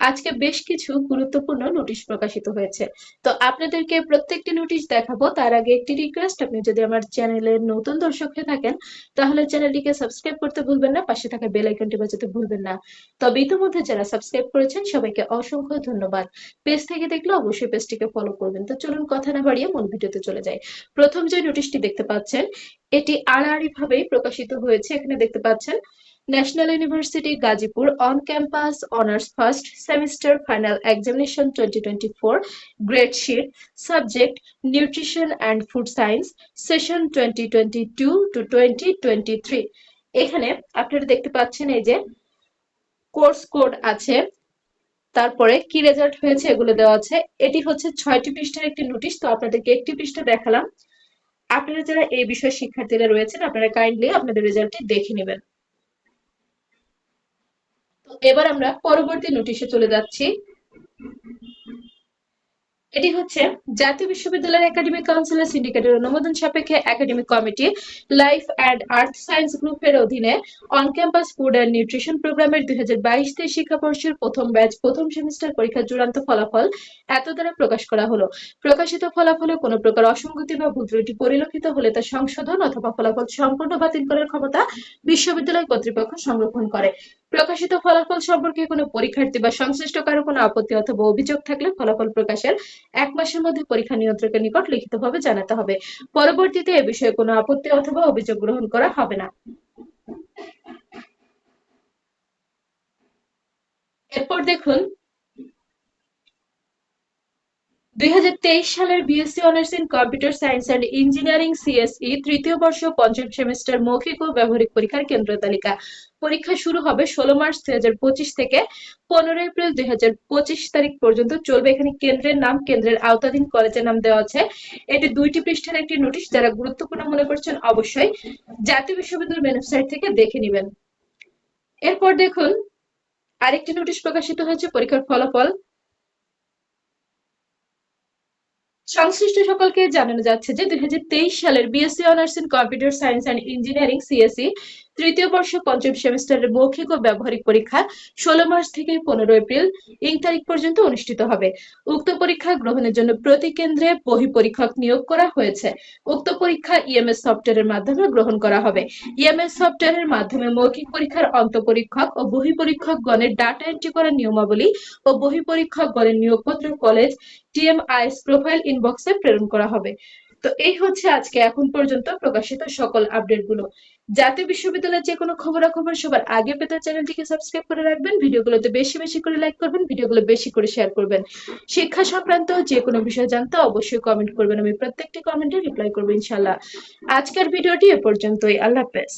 আজকে বেশ কিছু গুরুত্বপূর্ণ নোটিশ প্রকাশিত হয়েছে। তো আপনাদেরকে প্রত্যেকটি নোটিশ দেখাবো, তার আগে একটি রিকোয়েস্ট আপনি যদি আমার চ্যানেলের নতুন দর্শক হয়ে থাকেন, তাহলে চ্যানেলটিকে সাবস্ক্রাইব করতে ভুলবেন না, পাশে থাকা বেল আইকনটি বাজাতে ভুলবেন না। তবে ইতিমধ্যে যারা সাবস্ক্রাইব করেছেন, সবাইকে অসংখ্য ধন্যবাদ। পেজ থেকে দেখলে অবশ্যই পেজটিকে ফলো করবেন। তো চলুন কথা না বাড়িয়ে মূল ভিডিওতে চলে যাই। প্রথম যে নোটিশটি দেখতে পাচ্ছেন, এটি আড়াআড়ি ভাবেই প্রকাশিত হয়েছে। এখানে দেখতে পাচ্ছেন National University Gazipur on campus honours first semester final examination twenty twenty four grade sheet subject nutrition and food science session twenty twenty two to twenty twenty three এখানে আপনারা দেখতে পাচ্ছেন এই যে কোর্স কোড আছে, তারপরে কি রেজাল্ট হয়েছে এগুলো দেওয়া আছে। এটি হচ্ছে ছয়টি পৃষ্ঠার একটি নোটিশ তো আপনাদেরকে একটি পৃষ্ঠা দেখালাম। আপনারা যারা এই বিষয়ে শিক্ষার্থীরা রয়েছেন, আপনারা কাইন্ডলি আপনাদের রেজাল্টটি দেখে নেবেন। তো এবার আমরা পরবর্তী নোটিশে চলে যাচ্ছি। এটি হচ্ছে, জাতীয় বিশ্ববিদ্যালয়ের একাডেমিক কাউন্সিলের সিন্ডিকেটের অনুমোদন সাপেক্ষে academic committee life and earth science গ্রুপের অধীনে on campus food and nutrition প্রোগ্রামের দুই হাজার বাইশ তেইশ শিক্ষাবর্ষের প্রথম ব্যাচ প্রথম সেমিস্টার পরীক্ষার চূড়ান্ত ফলাফল এত দ্বারা প্রকাশ করা হলো। প্রকাশিত ফলাফলে কোনো প্রকার অসঙ্গতি বা ভুল ত্রুটি পরিলক্ষিত হলে তা সংশোধন অথবা ফলাফল সম্পূর্ণ বাতিল করার ক্ষমতা বিশ্ববিদ্যালয় কর্তৃপক্ষ সংরক্ষণ করে। প্রকাশিত ফলাফল সম্পর্কে কোনো পরীক্ষার্থী বা সংশ্লিষ্ট কারও কোনো আপত্তি অথবা অভিযোগ থাকলে ফলাফল প্রকাশের এক মাসের মধ্যে পরীক্ষা নিয়ন্ত্রকের নিকট লিখিতভাবে জানাতে হবে। পরবর্তীতে এ বিষয়ে কোনো আপত্তি অথবা অভিযোগ গ্রহণ করা হবে না। এরপর দেখুন দুই হাজার তেইশ সালের BSc honours in computer science and engineering CSE তৃতীয় বর্ষ পঞ্চম সেমিস্টার মৌখিক ও ব্যবহারিক পরীক্ষার কেন্দ্র তালিকা। পরীক্ষা শুরু হবে ষোলো মার্চ দুই হাজার পঁচিশ থেকে পনেরো এপ্রিল দুই হাজার পঁচিশ তারিখ পর্যন্ত। চলবে এখানে কেন্দ্রের নাম, কেন্দ্রের আওতাধীন কলেজের নাম দেওয়া আছে। এটি দুইটি পৃষ্ঠার একটি নোটিশ, যারা গুরুত্বপূর্ণ মনে করছেন অবশ্যই জাতীয় বিশ্ববিদ্যালয় ওয়েবসাইট থেকে দেখে নেবেন। এরপর দেখুন, আরেকটি নোটিশ প্রকাশিত হয়েছে, পরীক্ষার ফলাফল। সংশ্লিষ্ট সকলকে জানানো যাচ্ছে যে দু হাজার তেইশ সালের BSc honours in computer science and engineering CSE তৃতীয় বর্ষ পঞ্চম সেমিস্টারের মৌখিক ও ব্যবহারিক পরীক্ষা ষোলো মার্চ থেকে পনেরো এপ্রিল এই তারিখ পর্যন্ত অনুষ্ঠিত হবে। উক্ত পরীক্ষা গ্রহণের জন্য প্রতি কেন্দ্রে বহি পরীক্ষক নিয়োগ করা হয়েছে। উক্ত পরীক্ষা ইএমএস সফটওয়্যারের মাধ্যমে গ্রহণ করা হবে। ইএমএস সফটওয়্যারের মাধ্যমে মৌখিক পরীক্ষার অন্ত পরীক্ষক ও বহি পরীক্ষক গণের ডাটা এন্ট্রি করার নিয়মাবলী ও বহি পরীক্ষক গণের নিয়োগপত্র কলেজ টিএমআইএস প্রোফাইল ইনবক্সে প্রেরণ করা হবে। তো এই হচ্ছে আজকে এখন পর্যন্ত প্রকাশিত সকল আপডেটগুলো। জাতীয় বিশ্ববিদ্যালয়ের যে কোনো খবরাখবর সবার আগে পেতে চ্যানেলটিকে সাবস্ক্রাইব করে রাখবেন, ভিডিওগুলোতে বেশি বেশি করে লাইক করবেন, ভিডিওগুলো বেশি করে শেয়ার করবেন। শিক্ষা সংক্রান্ত যে কোনো বিষয় জানতে অবশ্যই কমেন্ট করবেন, আমি প্রত্যেকটি কমেন্টে রিপ্লাই করব ইনশাল্লাহ আজকের ভিডিওটি এ পর্যন্তই, আল্লাহ হাফেজ।